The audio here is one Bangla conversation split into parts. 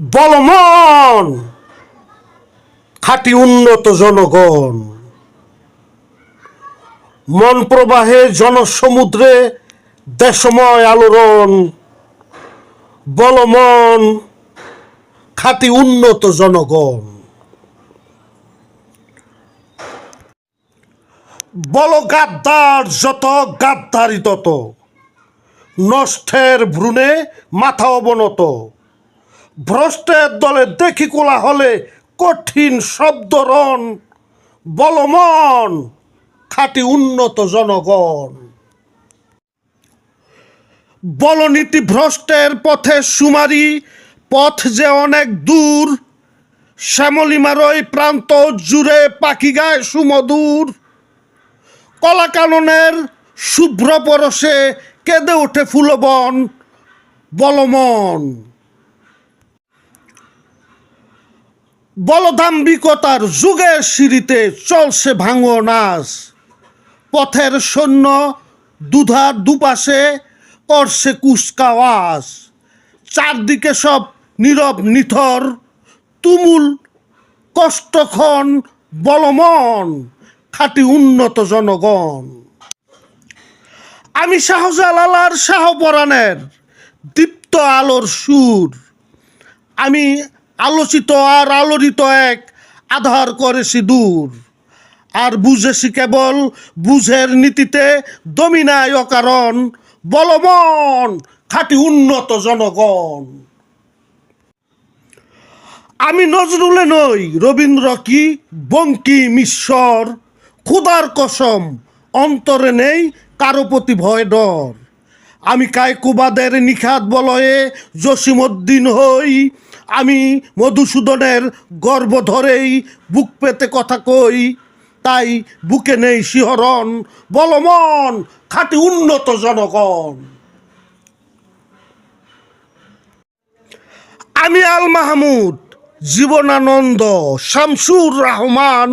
বলমন, খাটি উন্নত জনগণ। মন প্রবাহে জনসমুদ্রে দেশময় আলোড়ন। বলমন, খাটি উন্নত জনগণ। বল গাদ্দার, যত গাদ্দারি তত। নষ্টের ভ্রূণে মাথা অবনত। ভ্রষ্টের দলে দেখি কোলা হলে কঠিন শব্দরণ বলমন, খাঁটি উন্নত জনগণ। বলনীতি ভ্রষ্টের পথে সুমারি, পথ যে অনেক দূর শ্যামলিমার ওই প্রান্ত জুড়ে পাখি গায় সুমধুর। কলাকাননের শুভ্র পরশে কেঁদে ওঠে ফুলবন, বলমন। বলদাম্বিকতার যুগের সিঁড়িতে চলছে ভাঙো নাচ। পথের সৈন্য দুধার দুপাশে করছে কুচকাওয়াজ চারদিকে সব নীরব নিথর, তুমুল কষ্টক্ষণ বলমন, খাঁটি উন্নত জনগণ। আমি শাহজালালার শাহপরাণের দীপ্ত আলোর সুর। আমি আলোচিত আর আলোড়িত এক আধার করেছি দূর আর বুঝেছি কেবল বুঝের নীতিতে দমিনায় অকারণ বলমন খাটি উন্নত জনগণ। আমি নজরুলে নই, রবীন্দ্র কি বঙ্কিম ঈশ্বর খুদার কসম অন্তরে নেই কারও প্রতি ভয় ডর। আমি কায়কুবাদের নিখাত বলয়ে জসিমুদ্দিন হই আমি মধুসূদনের গর্ব ধরেই বুক পেতে কথা কই, তাই বুকে নেই শিহরণ, বলমন, খাটি উন্নত জনগণ। আমি আল মাহমুদ, জীবনানন্দ, শামসুর রহমান।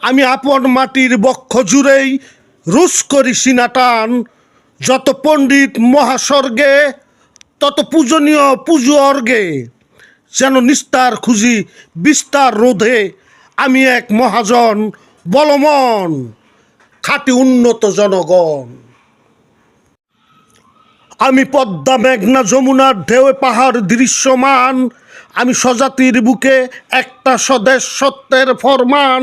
আমি আপন মাটির বক্ষ জুড়েই রুশ করি সিনাটান যত পণ্ডিত মহাস্বর্গে, তত পূজনীয় পুজো অর্গে। যেন নিস্তার খুঁজি বিস্তার রোধে আমি এক মহাজন বলমন, খাটি উন্নত জনগণ। আমি পদ্মা মেঘনা যমুনার ঢেউ পাহাড় দৃশ্যমান, আমি স্বজাতির বুকে একটা স্বদেশ সত্যের ফরমান,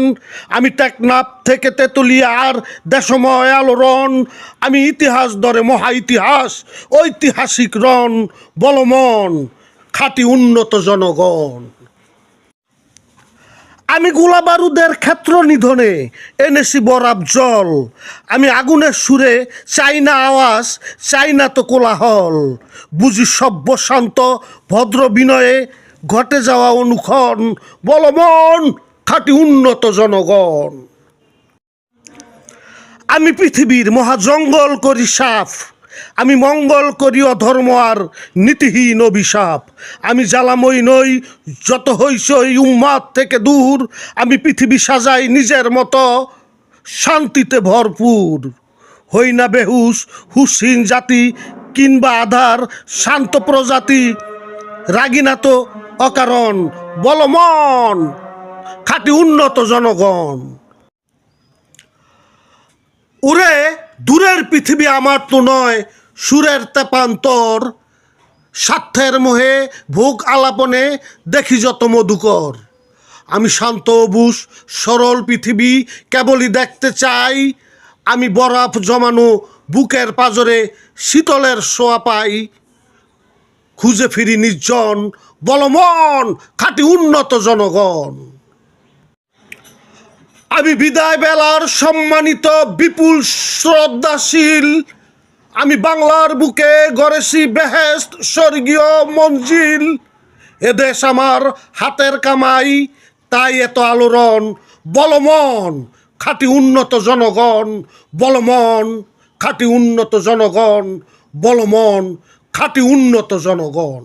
আমি টেকনাপ থেকে তেতুলিয়ার দেশময় আলোড়ন, আমি ইতিহাস ধরে মহা ইতিহাস, ঐতিহাসিক রণ বলমন। খাঁটি উন্নত জনগণ। আমি গোলা বারুদের ক্ষেত্র নিধনে এনেছি বরাব জল। আমি আগুনের সুরে চাই না আওয়াজ চাই না তো কোলাহল। বুঝি সভ্য শান্ত ভদ্র বিনয়ে ঘটে যাওয়া অনুক্ষণ। বলমন খাঁটি উন্নত জনগণ। আমি পৃথিবীর মহাজঙ্গল করি সাফ। আমি মঙ্গল করি অধর্ম আর নীতিহীন অভিশাপ। আমি জ্বালাময় নই, যত হইসই উম্মাদ থেকে দূর। আমি পৃথিবী সাজাই নিজের মতো, শান্তিতে ভরপুর। হই না বেহুশ হুসিন জাতি কিংবা আধার, শান্ত প্রজাতি। রাগি না তো অকারণ, বলমন, খাটি উন্নত জনগণ। দূরের পৃথিবী আমার তো নয়, সুরের তেপান্তর। স্বার্থের মোহে, ভোগ আলাপনে দেখি যত মধুকর। আমি শান্ত অবুস সরল পৃথিবী কেবলই দেখতে চাই। আমি বরফ জমানো বুকের পাজরে শীতলের সোয়া পাই। খুঁজে ফিরি নির্জন, বলমন, খাঁটি উন্নত জনগণ। আমি বিদায় বেলার সম্মানিত বিপুল শ্রদ্ধাশীল, আমি বাংলার বুকে গড়েছি বেহেস্ত স্বর্গীয় মঞ্জিল। এদেশ আমার হাতের কামাই, তাই এত আলোড়ন, বলমন, খাঁটি উন্নত জনগণ, বলমন, খাঁটি উন্নত জনগণ, বলমন, খাঁটি উন্নত জনগণ।